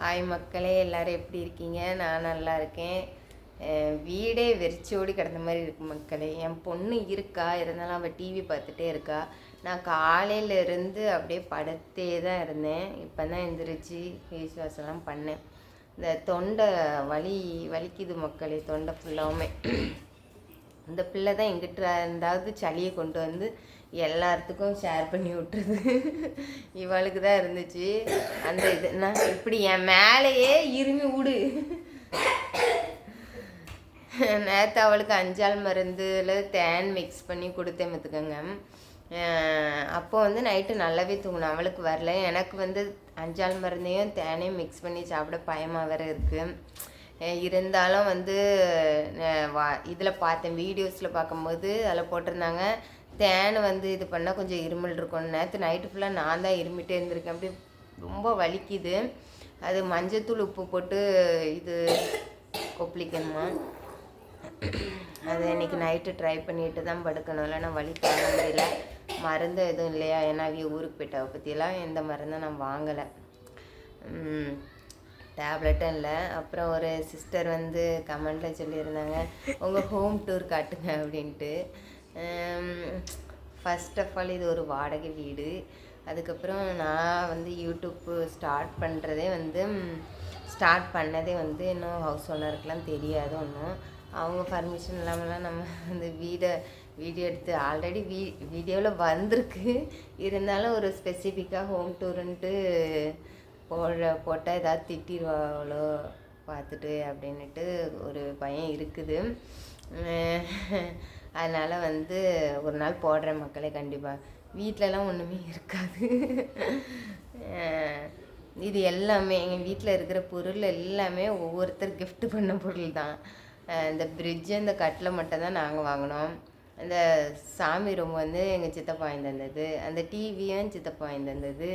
Hi மக்களே எல்லோரும் எப்படி இருக்கீங்க? நான் நல்லா இருக்கேன். வீடே வெறிச்சோடி கிடந்த மாதிரி இருக்கு மக்களே. என் பொண்ணு இருக்கா? இருந்தாலும் அவள் டிவி பார்த்துட்டே இருக்கா? நான் காலையிலேருந்து அப்படியே படுத்தே தான் இருந்தேன். இப்போ தான் எந்திரிச்சு ஃபேஸ் வாஷ் எல்லாம் பண்ணேன். இந்த தொண்டை வலி வலிக்குது மக்களே. தொண்டை ஃபுல்லாகவுமே இந்த பிள்ளை தான் எங்கிட்ட இருந்தாவது சளியை கொண்டு வந்து எல்லாத்துக்கும் ஷேர் பண்ணி விட்டுருது இவளுக்கு தான் இருந்துச்சு. அந்த இது நான் இப்படி என் மேலேயே இருமி விடு நேற்று அவளுக்கு அஞ்சால் மருந்துல தேன் மிக்ஸ் பண்ணி கொடுத்தேன் பார்த்துக்கோங்க அப்போ வந்து நைட்டு நல்லாவே தூங்கினேன் அவளுக்கு வரல. எனக்கு வந்து அஞ்சால் மருந்தையும் தேனையும் மிக்ஸ் பண்ணி சாப்பிட பயமாக வேறு இருக்குது இருந்தாலும் வந்து வா இதில் பார்த்தேன் வீடியோஸில் பார்க்கும்போது அதில் போட்டிருந்தாங்க. தேன் வந்து இது பண்ணால் கொஞ்சம் இருமல் இருக்கும். நேற்று நைட்டு ஃபுல்லாக நான் தான் இருமிட்டே இருந்திருக்கேன். அப்படி ரொம்ப வலிக்குது. அது மஞ்சத்தூள் உப்பு போட்டு இது கொப்பளிக்கணுமா? அது இன்னைக்கு நைட்டு ட்ரை பண்ணிட்டு தான் படுக்கணும். இல்லைன்னா வலி தாங்க முடியல. மருந்து எதுவும் இல்லையா? ஏன்னா அவங்க ஊருக்கு போயிட்டாவை பற்றியெல்லாம் எந்த மருந்தும் நான் வாங்கலை. டேப்லெட்டும் இல்லை. அப்புறம் ஒரு சிஸ்டர் வந்து கமெண்டில் சொல்லியிருந்தாங்க உங்கள் ஹோம் டூர் காட்டுங்க அப்படின்ட்டு. ஃபஸ்ட் ஆஃப் ஆல் இது ஒரு வாடகை வீடு. அதுக்கப்புறம் நான் வந்து யூடியூப்பு ஸ்டார்ட் பண்ணுறதே வந்து ஸ்டார்ட் பண்ணதே வந்து இன்னும் ஹவுஸ் ஓனருக்குலாம் தெரியாது ஒன்றும் அவங்க பர்மிஷன் இல்லாமலாம் நம்ம அந்த வீடை வீடியோ எடுத்து ஆல்ரெடி வீ வீடியோவில் வந்திருக்கு. இருந்தாலும் ஒரு ஸ்பெசிஃபிக்காக ஹோம் டூருன்ட்டு போட போட்டால் ஏதாவது திட்டிடுவாங்களோ பார்த்துட்டு அப்படின்ட்டு ஒரு பயம் இருக்குது. அதனால் வந்து ஒரு நாள் போடுறேன் மக்களே கண்டிப்பாக வீட்டிலலாம் ஒன்றுமே இருக்காது. இது எல்லாமே எங்கள் வீட்டில் இருக்கிற பொருள் எல்லாமே ஒவ்வொருத்தர் கிஃப்ட் பண்ண பொருள் தான். இந்த ஃப்ரிட்ஜு இந்த கட்டில் மட்டும் தான் நாங்கள் வாங்கினோம். அந்த சாமி ரூம் வந்து எங்கள் சித்தப்பா வாங்கி தந்தது. அந்த டிவியும் சித்தப்பா வாங்கி தந்தது.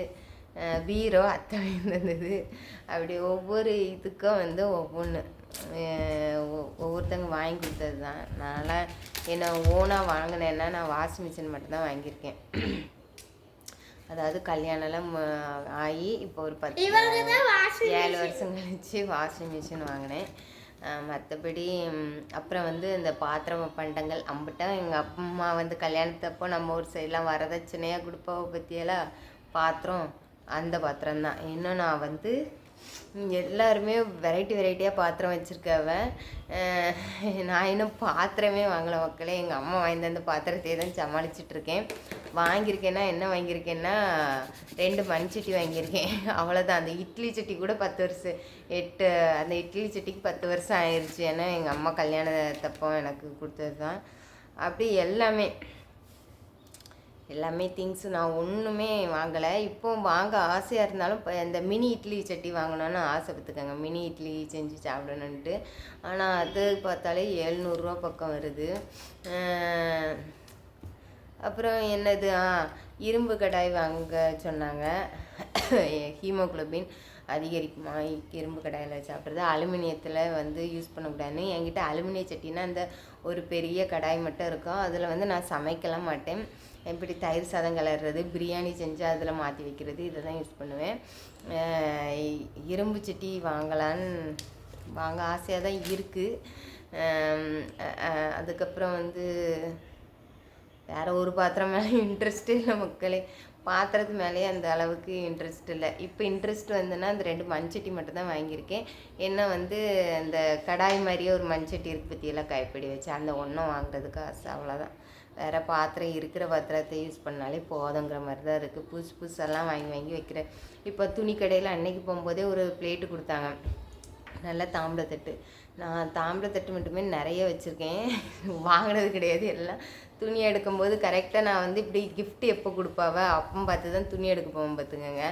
வீரோ பீரோ அத்தை வாங்கி தந்தது. அப்படி ஒவ்வொரு இதுக்கும் வந்து ஒவ்வொன்று ஒவ்வொருத்தங்க வாங்கி கொடுத்தது தான் நான்லாம் என்ன ஓனாக வாங்கினேன்னா நான் வாஷிங் மிஷின் மட்டும்தான் வாங்கியிருக்கேன். அதாவது கல்யாணம்லாம் ஆகி இப்போ ஒரு பத்து ஏழு வருஷம் கழிச்சு வாஷிங் மிஷின் வாங்கினேன். மற்றபடி அப்புறம் வந்து இந்த பாத்திரம் பண்டங்கள் அம்பிட்டா எங்கள் அம்மா வந்து கல்யாணத்தப்போ நம்ம ஊர் சைட்லாம் வரதட்சணையாக கொடுப்பாவை பற்றியெல்லாம் பாத்திரம் அந்த பாத்திரம் தான் இன்னும் நான் வந்து எல்லாருமே வெரைட்டி வெரைட்டியாக பாத்திரம் வச்சுருக்காவ நான் இன்னும் பாத்திரமே வாங்கலை மக்களே. எங்கள் அம்மா வாங்கி தந்த பாத்திரத்தையே தான் சமாளிச்சிட்ருக்கேன் வாங்கியிருக்கேன்னா என்ன வாங்கியிருக்கேன்னா ரெண்டு மண் சட்டி வாங்கியிருக்கேன். அவ்வளோதான் அந்த இட்லி சட்டி கூட பத்து வருஷம் எட்டு அந்த இட்லி சட்டிக்கு பத்து வருஷம் ஆயிடுச்சு ஏன்னா எங்கள் அம்மா கல்யாணத்தப்போ எனக்கு கொடுத்தது தான் அப்படி எல்லாமே. எல்லாமே திங்ஸு நான் ஒன்றுமே வாங்கலை. இப்போ வாங்க ஆசையாக இருந்தாலும் இப்போ இந்த மினி இட்லி சட்டி வாங்கணும்னு ஆசைப்பட்டுக்கங்க மினி இட்லி செஞ்சு சாப்பிடணுன்ட்டு ஆனால் அது பார்த்தாலே எழுநூறுரூவா பக்கம் வருது. அப்புறம் என்னது? ஆ இரும்பு கடாய் வாங்க சொன்னாங்க. ஹீமோகுளோபின் அதிகரிக்குமா? இரும்பு கடாயில் சாப்பிட்றது. அலுமினியத்தில் வந்து யூஸ் பண்ணக்கூடாதுன்னு. என்கிட்ட அலுமினிய சட்டினா அந்த ஒரு பெரிய கடாய் மட்டும் இருக்கும். அதில் வந்து நான் சமைக்கலாம் மாட்டேன். இப்படி தயிர் சாதம் கலர்றது பிரியாணி செஞ்சு அதில் மாற்றி வைக்கிறது இதை தான் யூஸ் பண்ணுவேன் இரும்பு சட்டி வாங்கலான்னு வாங்க ஆசையாக தான் இருக்குது அதுக்கப்புறம் வந்து வேறு ஒரு பாத்திரம் மேலே இன்ட்ரெஸ்ட் இல்லை மக்களே. பாத்திரத்து மேலேயே அந்த அளவுக்கு இன்ட்ரெஸ்ட் இல்லை. இப்போ இன்ட்ரெஸ்ட் வந்துன்னா அந்த ரெண்டு மண்சட்டி மட்டும் தான் வாங்கியிருக்கேன். என்ன வந்து அந்த கடாய் மாதிரியே ஒரு மண்சட்டி இருக்கு பற்றியெல்லாம் கைப்பிடி வச்சு அந்த ஒன்றும் வாங்குறதுக்கு ஆசை அவ்வளோதான் வேறு பாத்திரம் இருக்கிற பாத்திரத்தை யூஸ் பண்ணாலே போதுங்கிற மாதிரி தான் இருக்குது புதுசு புதுசெல்லாம் வாங்கி வாங்கி வைக்கிறேன். இப்போ துணி கடையில் அன்னைக்கு போகும்போதே ஒரு பிளேட்டு கொடுத்தாங்க. நல்ல தாம்பளத்தட்டு நான் தாம்பளத்தட்டு மட்டுமே நிறைய வச்சுருக்கேன். வாங்கினது கிடையாது எல்லாம். துணி எடுக்கும்போது கரெக்டாக நான் வந்து இப்படி கிஃப்ட் எப்போ கொடுப்பாவ? அப்போ பார்த்து தான் துணி எடுக்க போவோம் பார்த்துக்கோங்க.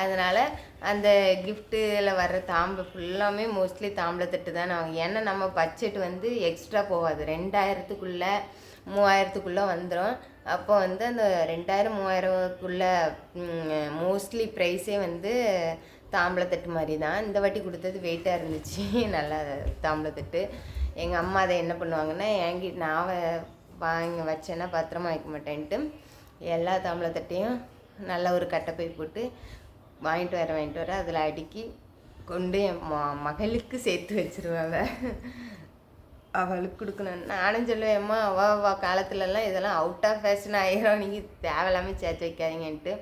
அதனால் அந்த கிஃப்ட்டில் வர்ற தாம்பளம் ஃபுல்லாமே மோஸ்ட்லி தாம்பளத்தட்டு தான் நான் ஏன்னா நம்ம பட்ஜெட் வந்து எக்ஸ்ட்ரா போகாது. ரெண்டாயிரத்துக்குள்ளே மூவாயிரத்துக்குள்ளே வந்துடும் அப்போ வந்து அந்த ரெண்டாயிரம் மூவாயிரத்துக்குள்ளே மோஸ்ட்லி ப்ரைஸே வந்து தாம்பளத்தட்டு மாதிரி தான் இந்த வாட்டி கொடுத்தது வெயிட்டாக இருந்துச்சு. நல்லா தாம்பளத்தட்டு எங்கள் அம்மா அதை என்ன பண்ணுவாங்கன்னா என்கிட்ட நான் வாங்கி வச்சேன்னா பத்திரமா வைக்க மாட்டேன்ட்டு எல்லா தாம்பளத்தட்டையும் நல்ல ஒரு கட்டைப்பை போட்டு வாங்கிட்டு வர வாங்கிட்டு வர அதில் அடுக்கி கொண்டு என் ம மகளுக்கு சேர்த்து வச்சிருவாங்க அவளுக்கு கொடுக்கணும். நானும் சொல்லுவேன் அம்மா அவ காலத்துலலாம் இதெல்லாம் அவுட் ஆஃப் ஃபேஷன் ஆயிரும். நீங்கள் தேவையில்லாமல் சேர்த்து வைக்காதீங்கன்ட்டு.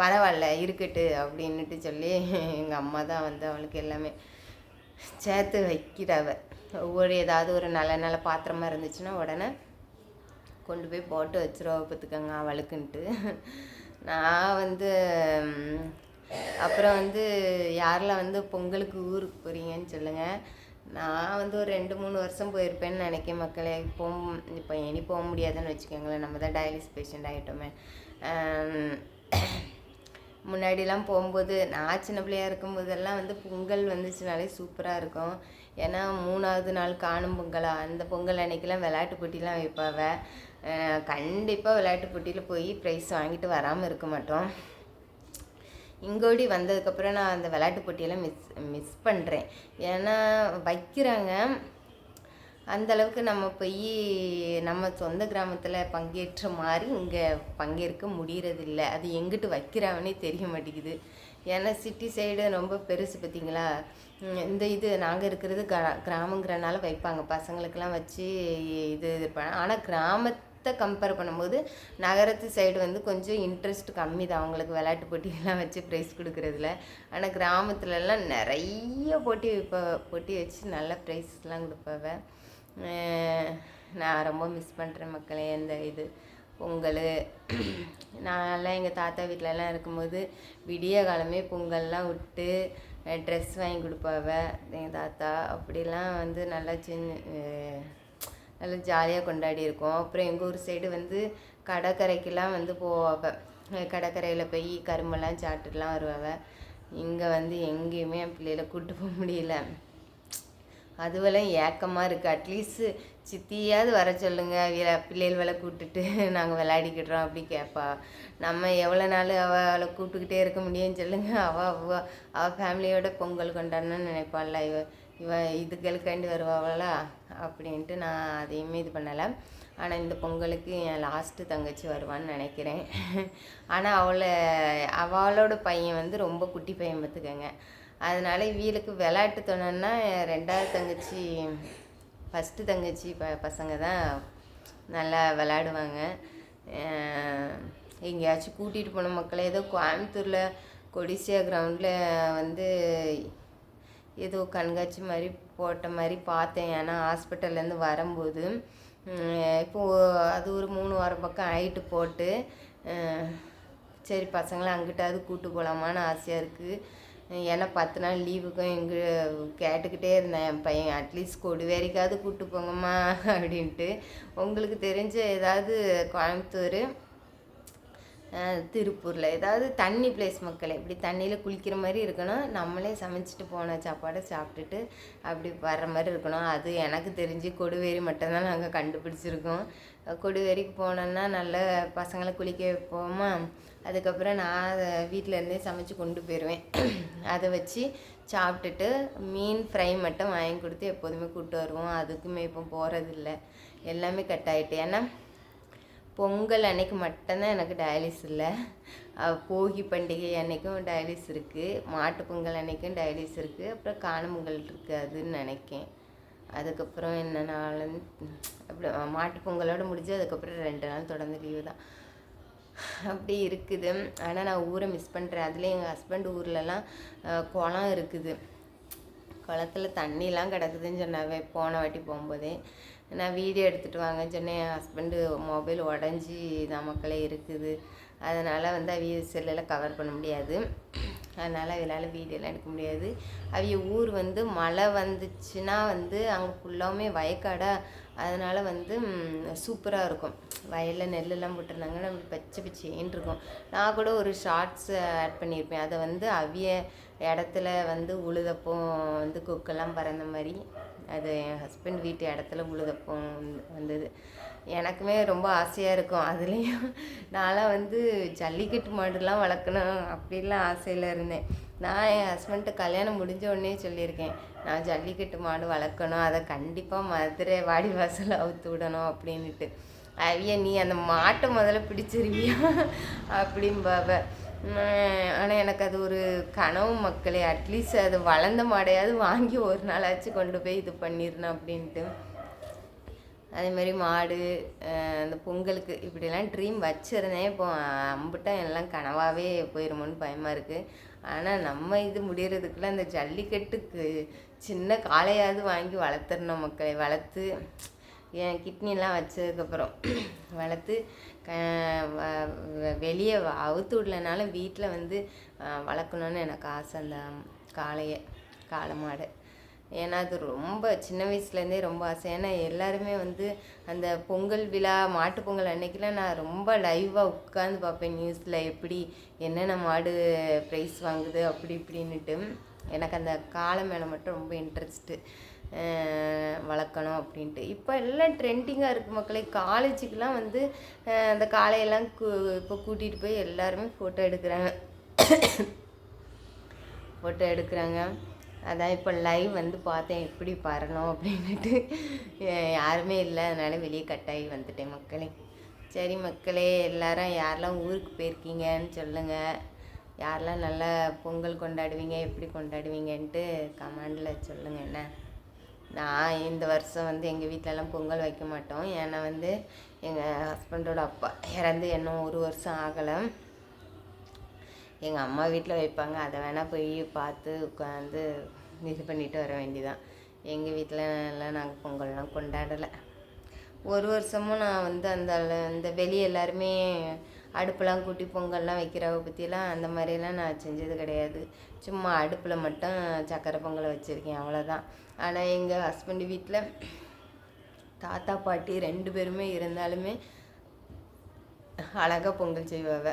பரவாயில்ல இருக்கட்டு அப்படின்னுட்டு சொல்லி எங்கள் அம்மா தான் வந்து அவளுக்கு எல்லாமே சேர்த்து வைக்கிறவ ஒவ்வொரு ஏதாவது ஒரு நல்ல நல்ல பாத்திரமாக இருந்துச்சுன்னா உடனே கொண்டு போய் போட்டு வச்சுருவா பார்த்துக்கோங்க அவளுக்குன்ட்டு. நான் வந்து அப்புறம் வந்து யாரெல்லாம் வந்து பொங்கலுக்கு ஊருக்கு போகிறீங்கன்னு சொல்லுங்கள் நான் வந்து ஒரு ரெண்டு மூணு வருஷம் போயிருப்பேன்னு நினைக்கிறேன் மக்களே. இப்போ இப்போ இனி போக முடியாதுன்னு வச்சுக்கோங்களேன். நம்ம தான் டயாலிஸ் பேஷண்ட் ஆகிட்டோமே முன்னாடிலாம் போகும்போது நான் சின்ன பிள்ளையா இருக்கும்போதெல்லாம் வந்து பொங்கல் வந்துச்சுனாலே சூப்பராக இருக்கும். ஏன்னா மூணாவது நாள் காணும் பொங்கலா? அந்த பொங்கல் அன்னைக்கெல்லாம் விளையாட்டு போட்டிலாம் வைப்பாவ. கண்டிப்பாக விளையாட்டு போட்டியில் போய் ப்ரைஸ் வாங்கிட்டு வராமல் இருக்க மாட்டோம். இங்கோடி வந்ததுக்கப்புறம் நான் அந்த விளையாட்டு போட்டியெல்லாம் மிஸ் மிஸ் பண்ணுறேன் ஏன்னா வைக்கிறாங்க. அந்த அளவுக்கு நம்ம போய் நம்ம சொந்த கிராமத்தில் பங்கேற்ற மாதிரி இங்கே பங்கேற்க முடியறதில்ல. அது எங்கிட்டு வைக்கிறாங்கன்னே தெரிய மாட்டேங்குது. ஏன்னா சிட்டி சைடு ரொம்ப பெருசு பார்த்தீங்களா இந்த இது நாங்கள் இருக்கிறது கிரா கிராமங்கிறனால வைப்பாங்க. பசங்களுக்கெல்லாம் வச்சு இது இது பண்ண ஆனால் கிராமத்தை கம்பேர் பண்ணும்போது நகரத்து சைடு வந்து கொஞ்சம் இன்ட்ரெஸ்ட் கம்மி தான் அவங்களுக்கு விளையாட்டு போட்டியெல்லாம் வச்சு ப்ரைஸ் கொடுக்குறதுல. ஆனால் கிராமத்துலலாம் நிறைய போட்டி வைப்ப போட்டி வச்சு நல்ல ப்ரைஸ்லாம் கொடுப்பாவ நான் ரொம்ப மிஸ் பண்ணுறேன் மக்களே அந்த இது. பொங்கல் நான்லாம் எங்கள் தாத்தா வீட்டிலலாம் இருக்கும்போது விடிய காலமே பொங்கல்லாம் விட்டு ட்ரெஸ் வாங்கி கொடுப்பாவ எங்கள் தாத்தா அப்படிலாம் வந்து நல்லா சின்ன நல்லா ஜாலியாக கொண்டாடி இருக்கோம். அப்புறம் எங்கள் ஊர் சைடு வந்து கடற்கரைக்கெலாம் வந்து போவாவ. கடற்கரையில் போய் கரும்பெல்லாம் சாப்பிட்டுலாம் வருவாள் இங்கே வந்து எங்கேயுமே என் பிள்ளைகளை கூப்பிட்டு போக முடியல. அதுவெல்லாம் ஏக்கமாக இருக்குது அட்லீஸ்ட் சித்தியாவது வர சொல்லுங்க. வீர பிள்ளைகள் கூப்பிட்டுட்டு நாங்கள் விளையாடிக்கிட்டுறோம் அப்படி கேட்பா நம்ம எவ்வளோ நாள் அவளை கூப்பிட்டுக்கிட்டே இருக்க முடியும்னு சொல்லுங்க. அவள் அவ அவள் ஃபேமிலியோட பொங்கல் கொண்டாடணும்னு நினைப்பாள்ல. இவ இவ இதுகளுக்காண்டி வருவாளா? அப்படின்ட்டு நான் அதையுமே இது பண்ணலை. ஆனால் இந்த பொங்கலுக்கு என் லாஸ்ட்டு தங்கச்சி வருவான்னு நினைக்கிறேன். ஆனால் அவளை அவளோட பையன் வந்து ரொம்ப குட்டி பையன் பார்த்துக்கங்க. அதனால இவளுக்கு விளையாட்டு தோணுன்னா ரெண்டாவது தங்கச்சி ஃபஸ்ட்டு தங்கச்சி ப பசங்க தான் நல்லா விளையாடுவாங்க. எங்கேயாச்சும் கூட்டிகிட்டு போன மக்களை ஏதோ கோயம்புத்தூரில் கொடிசியா கிரவுண்டில் வந்து ஏதோ கண்காட்சி மாதிரி போட்ட மாதிரி பார்த்தேன். ஏன்னா ஹாஸ்பிட்டல்லேருந்து வரும்போது இப்போது அது ஒரு மூணு வாரம் பக்கம் ஆயிட்டு போட்டு சரி பசங்களை அங்கிட்டாவது கூட்டு போகலாமான்னு ஆசையாக இருக்குது ஏன்னா பத்து நாள் லீவுக்கும் எங்கே கேட்டுக்கிட்டே இருந்தேன். என் பையன் அட்லீஸ்ட் கொடுவேரிக்காவது கூப்பிட்டு போங்கம்மா அப்படின்ட்டு. உங்களுக்கு தெரிஞ்ச ஏதாவது கோயம்புத்தூர் திருப்பூரில். ஏதாவது தண்ணி பிளேஸ் மக்களை இப்படி தண்ணியில் குளிக்கிற மாதிரி இருக்கணும். நம்மளே சமைச்சிட்டு போன சாப்பாடை சாப்பிட்டுட்டு அப்படி வர்ற மாதிரி இருக்கணும். அது எனக்கு தெரிஞ்சு கொடுவேரி மட்டும்தான் நாங்கள் கண்டுபிடிச்சிருக்கோம். கொடுவேரிக்கு போனோன்னா நல்ல பசங்களை குளிக்க வைப்போமா? அதுக்கப்புறம் நான் அதை வீட்டில் இருந்தே சமைச்சு கொண்டு போயிடுவேன் அதை வச்சு சாப்பிட்டுட்டு மீன் ஃப்ரை மட்டும் வாங்கி கொடுத்து எப்போதுமே கூப்பிட்டு வருவோம். அதுக்குமே இப்போ போகிறதில்ல எல்லாமே கட் ஆகிட்டு ஏன்னா பொங்கல் அன்னைக்கு மட்டும்தான் எனக்கு டயாலிஸ் இல்லை. போகி பண்டிகை அன்னைக்கும் டயாலிஸ் இருக்குது மாட்டு பொங்கல் அன்னைக்கும் டயாலிஸ் இருக்குது அப்புறம் காணும் பொங்கல் இருக்காதுன்னு நினைக்கேன். அதுக்கப்புறம் என்ன நாள் அப்படி மாட்டு பொங்கலோடு முடிஞ்சு அதுக்கப்புறம் ரெண்டு நாள் தொடர்ந்து லீவு தான். அப்படி இருக்குது. ஆனால் நான் ஊரை மிஸ் பண்ணுறேன் அதுலேயும் எங்கள் ஹஸ்பண்ட் ஊர்லலாம் குளம் இருக்குது. குளத்துல தண்ணிலாம் கிடக்குதுன்னு சொன்னாவே போன வாட்டி போகும்போதே நான் வீடியோ எடுத்துகிட்டு வாங்கன்னு சொன்னேன் என் ஹஸ்பண்டு மொபைல் உடஞ்சி தான் இருக்குது. அதனால் வந்து அவிய செல்லில் கவர் பண்ண முடியாது. அதனால் அவளால் வீடியோலாம் எடுக்க முடியாது. அவிய ஊர் வந்து மழை வந்துச்சுன்னா வந்து அங்கே ஃபுல்லாகவுமே வயக்காடாக அதனால் வந்து சூப்பராக இருக்கும். வயலில் நெல்லெல்லாம் போட்டிருந்தாங்கன்னா அப்படி பச்சை பச்சேன்னு இருக்கும். நான் கூட ஒரு ஷார்ட்ஸ் ஆட் பண்ணியிருப்பேன். அதை வந்து அவிய இடத்துல வந்து உழுதப்போ வந்து கொக்கெல்லாம் பறந்த மாதிரி அது என் ஹஸ்பண்ட் வீட்டு இடத்துல உழுதப்போ வந்தது. எனக்குமே ரொம்ப ஆசையாக இருக்கும். அதுலேயும் நான்லாம் வந்து ஜல்லிக்கட்டு மாடுலாம் வளர்க்கணும் அப்படிலாம் ஆசையில் இருந்தேன். நான் என் ஹஸ்பண்ட்டு கல்யாணம் முடிஞ்ச உடனே சொல்லியிருக்கேன் நான் ஜல்லிக்கட்டு மாடு வளர்க்கணும் அதை கண்டிப்பாக மதுரை வாடி வாசல் அவுத்து விடணும் அப்படின்னுட்டு. அவிய நீ அந்த மாட்டை முதல்ல பிடிச்சிருவியா? அப்படிம்பாவ. ஆனால் எனக்கு அது ஒரு கனவு மக்களே. அட்லீஸ்ட் அது வளர்ந்த மாடையாவது வாங்கி ஒரு நாளாச்சும் கொண்டு போய் இது பண்ணிடணும் அப்படின்ட்டு. அதே மாதிரி மாடு அந்த பொங்கலுக்கு இப்படிலாம் ட்ரீம் வச்சுருந்தேன். இப்போ அம்பிட்டா எல்லாம் கனவாகவே போயிருமோன்னு பயமாக இருக்குது ஆனால் நம்ம இது முடியறதுக்குள்ள அந்த ஜல்லிக்கட்டுக்கு சின்ன காளையாவது வாங்கி வளர்த்துடணும் மக்களை. வளர்த்து என் கிட்னிலாம் வச்சதுக்கப்புறம் வளர்த்து வெளியே அவுத்து விடலனாலும் வீட்டில் வந்து வளர்க்கணுன்னு எனக்கு ஆசை அந்த காளையை காளை மாடு. ஏன்னா அது ரொம்ப சின்ன வயசுலேருந்தே ரொம்ப ஆசை. ஏன்னா எல்லாருமே வந்து அந்த பொங்கல் விழா மாட்டு பொங்கல் அன்னைக்கெலாம் நான் ரொம்ப லைவாக உட்காந்து பார்ப்பேன். நியூஸில் எப்படி என்னென்ன மாடு ப்ரைஸ் வாங்குது அப்படி இப்படின்னுட்டு. எனக்கு அந்த காளை மேலே மட்டும் ரொம்ப இன்ட்ரெஸ்ட்டு வளர்க்கணும் அப்படின்ட்டு. இப்போ எல்லாம் ட்ரெண்டிங்காக இருக்குது மக்களே. காலேஜுக்கெலாம் வந்து அந்த காளையெல்லாம் கூ இப்போ கூட்டிகிட்டு போய் எல்லாருமே ஃபோட்டோ எடுக்கிறாங்க. ஃபோட்டோ எடுக்கிறாங்க. அதான் இப்போ லைவ் வந்து பார்த்தேன். எப்படி பரணும் அப்படின்ட்டு யாருமே இல்லை. அதனால் வெளியே கட்டாயி வந்துட்டேன் மக்களே. சரி மக்களே எல்லாரும் யாரெல்லாம் ஊருக்கு போயிருக்கீங்கன்னு சொல்லுங்கள் யாரெல்லாம் நல்லா பொங்கல் கொண்டாடுவீங்க எப்படி கொண்டாடுவீங்கன்ட்டு கமெண்டில் சொல்லுங்கள் என்ன? நான் இந்த வருஷம் வந்து எங்கள் வீட்டிலலாம் பொங்கல் வைக்க மாட்டோம். ஏன்னா வந்து எங்கள் ஹஸ்பண்டோட அப்பா இறந்து இன்னும் ஒரு வருஷம் ஆகலை. எங்கள் அம்மா வீட்டில் வைப்பாங்க. அதை வேணால் போய் பார்த்து உட்காந்து இது பண்ணிட்டு வர வேண்டியதான் எங்கள் வீட்டில் எல்லாம் நாங்கள் பொங்கல்லாம் கொண்டாடலை. ஒரு வருஷமும் நான் வந்து அந்த அந்த வெளியே எல்லாருமே அடுப்பெல்லாம் கூட்டி பொங்கல்லாம் வைக்கிறவ பற்றிலாம் அந்த மாதிரிலாம் நான் செஞ்சது கிடையாது. சும்மா அடுப்பில் மட்டும் சக்கரை பொங்கலை வச்சுருக்கேன். அவ்வளோதான் ஆனால் எங்கள் ஹஸ்பண்ட் வீட்டில் தாத்தா பாட்டி ரெண்டு பேருமே இருந்தாலுமே அழகாக பொங்கல் செய்வாங்க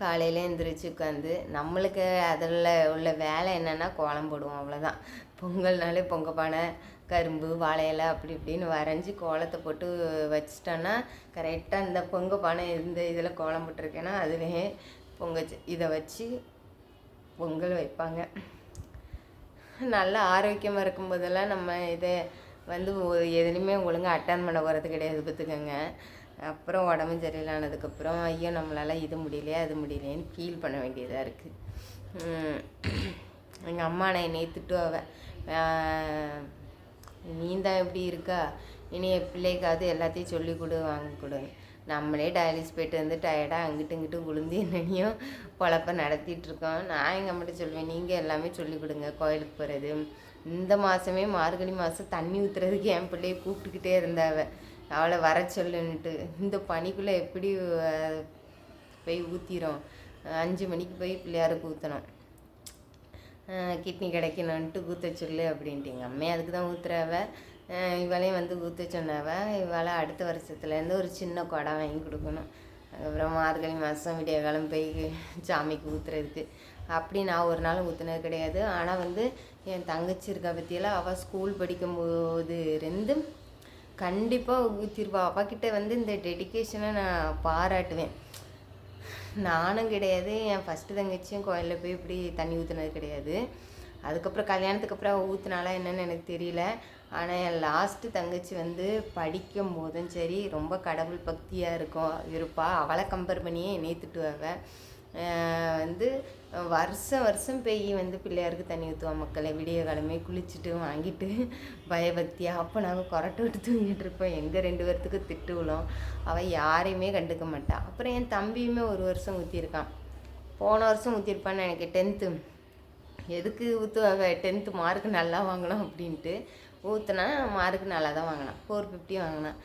காலையில் எந்திரிச்சு உட்காந்து நம்மளுக்கு அதில் உள்ள வேலை என்னென்னா கோலம் போடுவோம் அவ்வளோதான் பொங்கல்னாலே பொங்க பானை கரும்பு வாழை அப்படி இப்படின்னு வரைஞ்சி கோலத்தை போட்டு வச்சிட்டோன்னா கரெக்டாக இந்த பொங்க பானை இந்த இதில் கோலம் போட்டிருக்கேன்னா அதுவே பொங்கச்சு இதை வச்சு பொங்கல் வைப்பாங்க. நல்லா ஆரோக்கியமாக இருக்கும்போதெல்லாம் நம்ம இதை வந்து ஒ- ஒழுங்காக அட்டன் பண்ண போகிறது கிடையாது பார்த்துக்கோங்க. அப்புறம் உடம்பு சரியில்லானதுக்கப்புறம் ஐயோ நம்மளால் இது முடியலையா அது முடியலையேன்னு ஃபீல் பண்ண வேண்டியதாக இருக்குது எங்கள் அம்மா நான் என்னை திட்டுவாவ நீ தான் எப்படி இருக்கா? இனி என் பிள்ளைக்காவது எல்லாத்தையும் சொல்லி கொடு வாங்கி கொடு. நம்மளே டயாலிஸ் போயிட்டு வந்து டயர்டாக அங்கிட்டு இங்கிட்டு விழுந்து என்னனையும் பொழப்ப நடத்திட்டுருக்கோம். நான் எங்கள் அம்மாட்ட சொல்லுவேன் நீங்கள் எல்லாமே சொல்லிக் கொடுங்க கோயிலுக்கு போகிறது இந்த மாதமே மார்கழி மாதம் தண்ணி ஊற்றுறதுக்கு என் பிள்ளைய கூப்பிட்டுக்கிட்டே இருந்தாவ. அவளை வர சொல்லுன்ட்டு இந்த பனிக்குள்ளே எப்படி போய் ஊற்றிடும் அஞ்சு மணிக்கு போய் பிள்ளையாருக்கு ஊற்றணும் கிட்னி கிடைக்கணுன்ட்டு ஊற்ற சொல்லு அப்படின்ட்டு. எங்கள் அம்மையை அதுக்கு தான் ஊற்றுறாவ இவளையும் வந்து ஊற்ற சொன்னாவ. இவளை அடுத்த வருஷத்துலேருந்து ஒரு சின்ன குடம் வாங்கி கொடுக்கணும். அதுக்கப்புறம் மார்கழி மாதம் விடிய காலம் போய் சாமிக்கு ஊற்றுறதுக்கு அப்படி நான் ஒரு நாள் ஊற்றுனது கிடையாது. ஆனால் வந்து என் தங்கச்சி இருக்கா பற்றியெல்லாம் அவள் ஸ்கூல் படிக்கும்போது இருந்து கண்டிப்பாக ஊற்றிருப்பா அவகிட்ட வந்து இந்த டெடிகேஷனை நான் பாராட்டுவேன். நானும் கிடையாது. என் ஃபஸ்ட்டு தங்கச்சியும் கோயிலில் போய் இப்படி தண்ணி ஊற்றுனது கிடையாது. அதுக்கப்புறம் கல்யாணத்துக்கு அப்புறம் ஊற்றுனால என்னென்னு எனக்கு தெரியல. ஆனால் என் லாஸ்ட்டு தங்கச்சி வந்து படிக்கும் போதும் சரி ரொம்ப கடவுள் பக்தியாக இருக்கும். இருப்பா. அவளை கம்பேர் பண்ணியே என்னையை திட்டுவாவ வந்து வருஷம் வருஷம் போய் வந்து பிள்ளையாருக்கு தண்ணி ஊற்றுவா மக்களை. விடிய காலமே குளிச்சுட்டு வாங்கிட்டு பயபக்தியாக அப்போ நாங்கள் கொரட்டை விட்டு தூங்கிட்டு இருப்போம். எங்கள் ரெண்டு பேர்த்துக்கு திட்டு விழும். அவள் யாரையுமே கண்டுக்க மாட்டா. அப்புறம் என் தம்பியுமே ஒரு வருஷம் ஊற்றிருக்கான் போன வருஷம் ஊற்றிருப்பான்னு எனக்கு டென்த்து எதுக்கு ஊற்றுவாங்க டென்த்து மார்க் நல்லா வாங்கணும் அப்படின்ட்டு. ஊற்றுனா மார்க் நல்லா தான் வாங்கினான் ஃபோர் ஃபிஃப்டி வாங்கினான்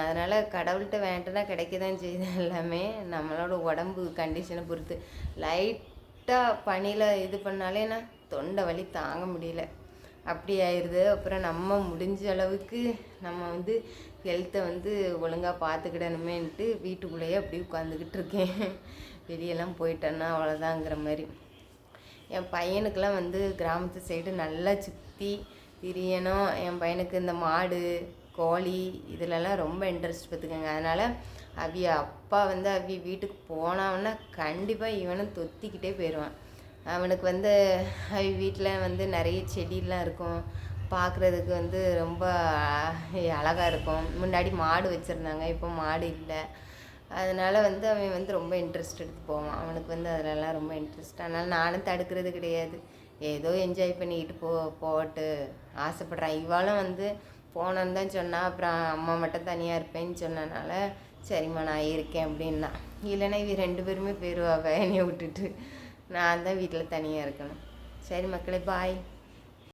அதனால் கடவுள்கிட்ட வேண்டனா கிடைக்க தான் செய்யுது எல்லாமே. நம்மளோட உடம்பு கண்டிஷனை பொறுத்து. லைட்டாக பனியில் இது பண்ணாலே நான் தொண்டை வலி தாங்க முடியல. அப்படி ஆயிடுது அப்புறம் நம்ம முடிஞ்ச அளவுக்கு நம்ம வந்து ஹெல்த்தை வந்து ஒழுங்காக பார்த்துக்கிடணுமேன்ட்டு வீட்டுக்குள்ளேயே அப்படியே உட்காந்துக்கிட்டு இருக்கேன். வெளியெல்லாம் போயிட்டேன்னா அவ்வளோதாங்கிற மாதிரி. என் பையனுக்கெல்லாம் வந்து கிராமத்து சைடு நல்லா சுற்றி திரியணும். என் பையனுக்கு இந்த மாடு கோழி இதிலலாம் ரொம்ப இன்ட்ரெஸ்ட் பார்த்துக்கோங்க அதனால் அவிய அப்பா வந்து அவி வீட்டுக்கு போனான்னா கண்டிப்பாக இவனும் தொத்திக்கிட்டே போயிடுவான் அவனுக்கு வந்து அவி வீட்டில் வந்து நிறைய செடியெலாம் இருக்கும். பார்க்குறதுக்கு வந்து ரொம்ப அழகாக இருக்கும். முன்னாடி மாடு வச்சுருந்தாங்க. இப்போ மாடு இல்லை. அதனால் வந்து அவன் வந்து ரொம்ப இன்ட்ரெஸ்ட் எடுத்து போவான். அவனுக்கு வந்து அதிலலாம் ரொம்ப இன்ட்ரெஸ்ட் அதனால் நானும் தடுக்கிறது கிடையாது. ஏதோ என்ஜாய் பண்ணிக்கிட்டு போ போட்டு ஆசைப்பட்றான். இவாளும் வந்து போனோன்னு தான் சொன்னால் அப்புறம் அம்மா மட்டும் தனியாக இருப்பேன்னு சொன்னனால சரிம்மா நான் இருக்கேன் அப்படின்னா. இல்லைன்னா இவ ரெண்டு பேருமே போயிடுவா வேலையை விட்டுட்டு. நான் தான் வீட்டில் தனியாக இருக்கணும். சரி மக்களே பாய்